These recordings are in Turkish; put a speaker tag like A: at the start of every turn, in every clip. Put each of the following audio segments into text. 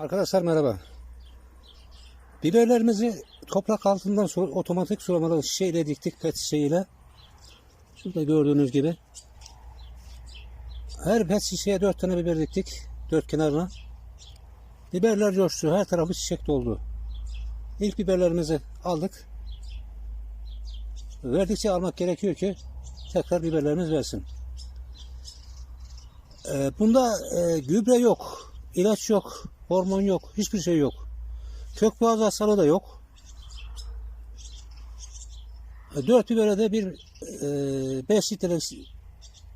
A: Arkadaşlar merhaba. Biberlerimizi toprak altından otomatik sulamalı şişeyle diktik pet şişeyle. Şurada gördüğünüz gibi. Her pet şişeye dört tane biber diktik. Dört kenarına. Biberler coştu. Her tarafı çiçek doldu. İlk biberlerimizi aldık. Verdikçe almak gerekiyor ki tekrar biberlerimiz versin. Ee, bunda e, gübre yok, ilaç yok, hormon yok, hiçbir şey yok. Kök boğaz hastalığı da yok. 4 bibere de bir 5 litrelik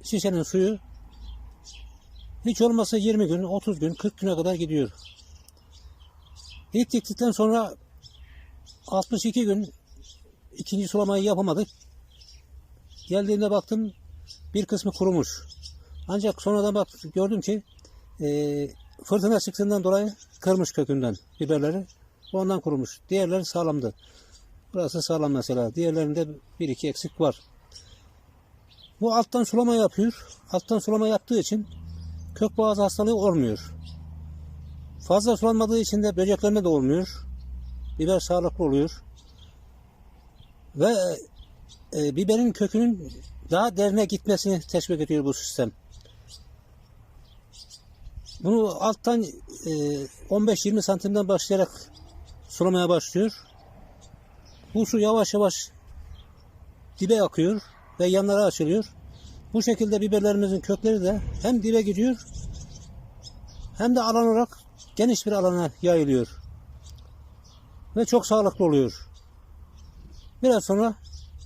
A: şişenin suyu hiç olmazsa 20 gün, 30 gün, 40 güne kadar gidiyor. İlk diktikten sonra 62 gün ikinci sulamayı yapamadık. Geldiğimde baktım bir kısmı kurumuş. Ancak sonradan bak gördüm ki e, fırtına çıktığından dolayı kırmış kökünden biberleri. Ondan kurumuş. Diğerleri sağlamdı. Burası sağlam mesela. Diğerlerinde bir iki eksik var. Bu alttan sulama yapıyor. Alttan sulama yaptığı için kök boğaz hastalığı olmuyor. Fazla sulanmadığı için de böceklenme de olmuyor. Biber sağlıklı oluyor. Ve e, biberin kökünün daha derine gitmesini teşvik ediyor bu sistem. Bunu alttan e, 15-20 santimden başlayarak sulamaya başlıyor. Bu su yavaş yavaş dibe akıyor ve yanlara açılıyor. Bu şekilde biberlerimizin kökleri de hem dibe gidiyor hem de alan olarak geniş bir alana yayılıyor. Ve çok sağlıklı oluyor. Biraz sonra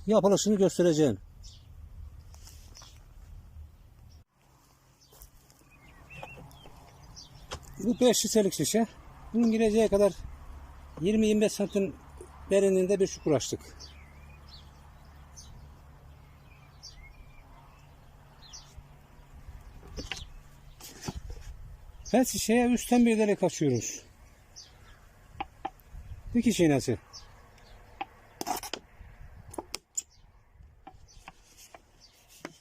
A: yapılışını göstereceğim. Bu 5 şişelik şişe. Bunun gireceği kadar 20-25 santim derinliğinde bir çukur açtık. Her şişeye üstten bir delik açıyoruz. Dikiş iğnesi.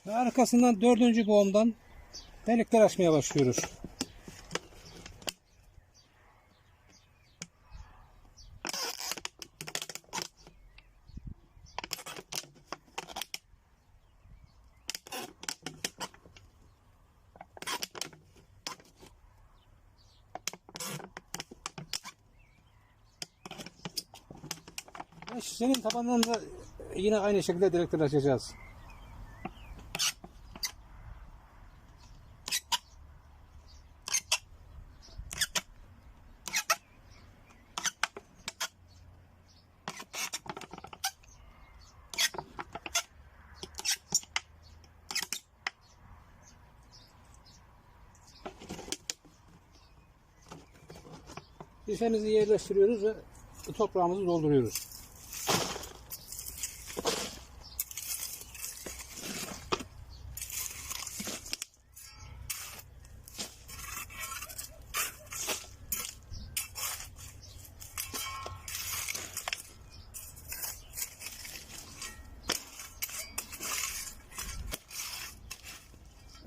A: Ve arkasından dördüncü boğumdan delikler açmaya başlıyoruz. Şişenin tabanından da yine aynı şekilde delikler açacağız. Şişemizi yerleştiriyoruz ve toprağımızı dolduruyoruz.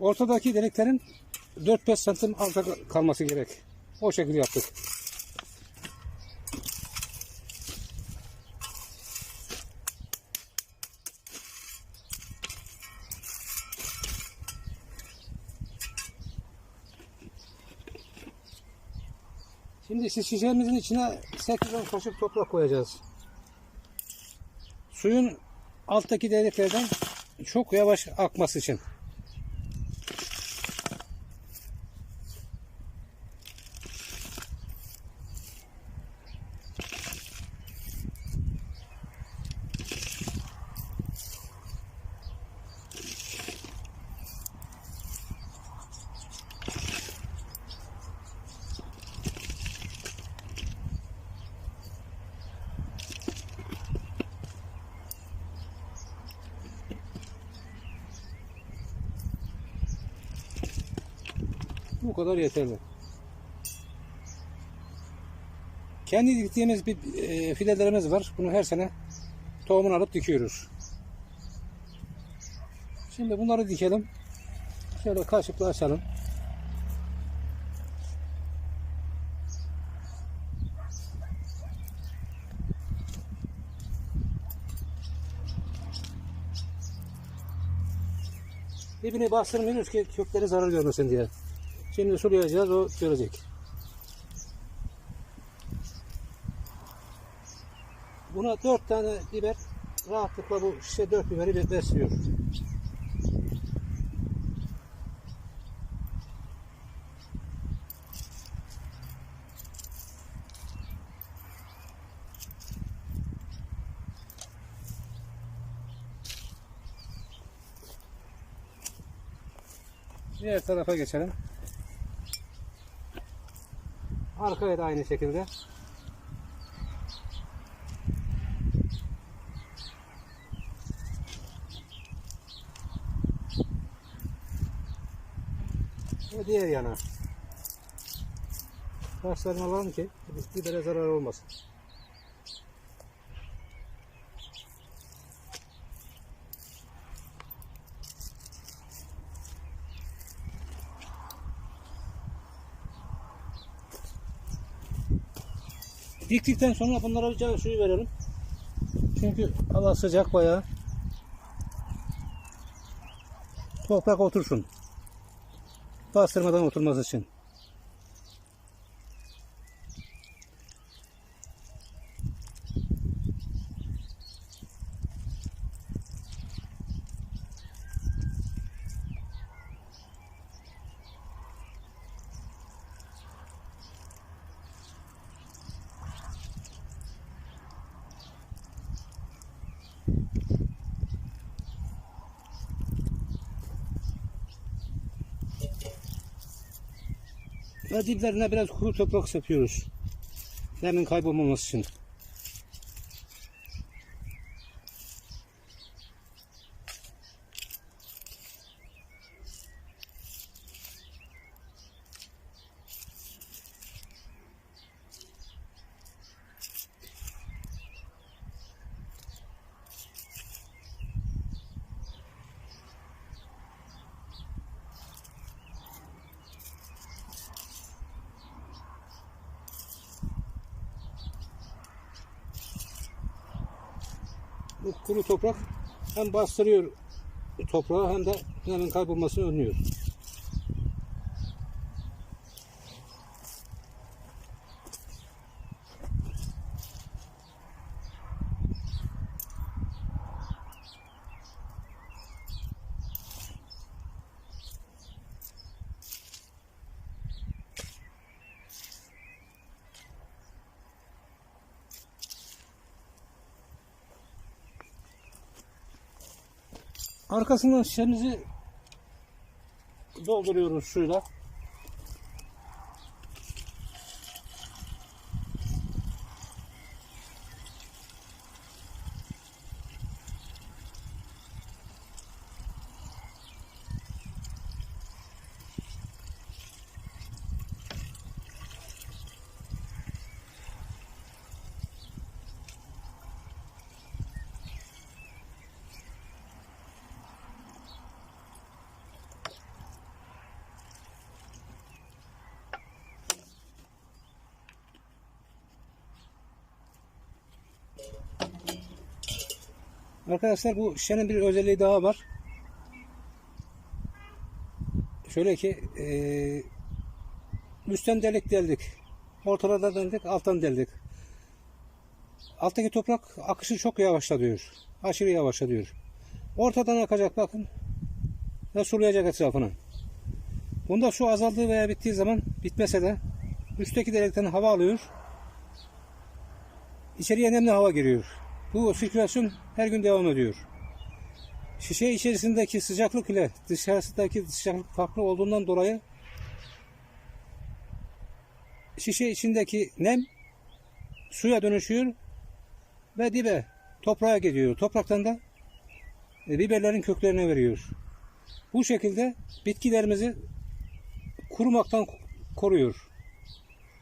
A: Ortadaki deliklerin 4-5 santim alta kalması gerek. O şekilde yaptık. Şimdi şu şişemizin içine 8-10 kaşık toprak koyacağız. Suyun alttaki deliklerden çok yavaş akması için. Bu kadar yeterli. Kendi diktiğimiz bir e, fidelerimiz var. Bunu her sene tohumunu alıp dikiyoruz. Şimdi bunları dikelim. Şöyle kaşıkla açalım. Dibini bastırmıyoruz ki kökleri zarar görmesin diye. Şimdi sulayacağız o görecek. Buna dört tane biber rahatlıkla bu şişe dört biberi be- besliyor. Diğer tarafa geçelim. Arkaya da aynı şekilde. Ve diğer yana. Başlarını alalım ki bibere zarar olmasın. Diktikten sonra bunlara bir suyu verelim. Çünkü hava sıcak bayağı. Toprak otursun. Bastırmadan oturması için. Ve diplerine biraz kuru toprak sapıyoruz. Nemin kaybolmaması için. Kuru toprak hem bastırıyor toprağı hem de nemin kaybolmasını önlüyor. Arkasından şişemizi dolduruyoruz suyla. Arkadaşlar bu şişenin bir özelliği daha var. Şöyle ki eee üstten delik deldik. Ortalardan deldik, alttan deldik. Alttaki toprak akışı çok yavaşlatıyor. Aşırı yavaşlatıyor. Ortadan akacak bakın. Ve sulayacak etrafını. Bunda su azaldığı veya bittiği zaman bitmese de üstteki delikten hava alıyor. İçeriye nemli hava giriyor. Bu sirkülasyon her gün devam ediyor. Şişe içerisindeki sıcaklık ile dışarısındaki sıcaklık farklı olduğundan dolayı şişe içindeki nem suya dönüşüyor ve dibe toprağa gidiyor. Topraktan da e, biberlerin köklerine veriyor. Bu şekilde bitkilerimizi kurumaktan koruyor.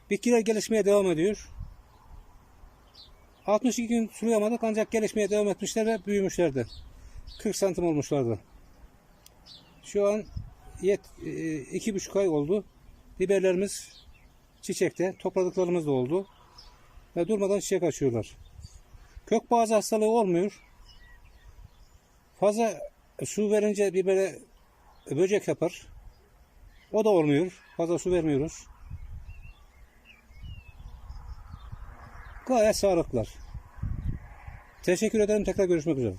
A: Bitkiler gelişmeye devam ediyor. 62 gün sulayamadık ancak gelişmeye devam etmişler ve büyümüşlerdi. 40 santim olmuşlardı. Şu an yet, e, iki buçuk ay oldu. Biberlerimiz çiçekte, topladıklarımız da oldu. Ve durmadan çiçek açıyorlar. Kök bazı hastalığı olmuyor. Fazla su verince bibere böcek yapar. O da olmuyor. Fazla su vermiyoruz. Gayet sağlıklılar. Teşekkür ederim. Tekrar görüşmek üzere.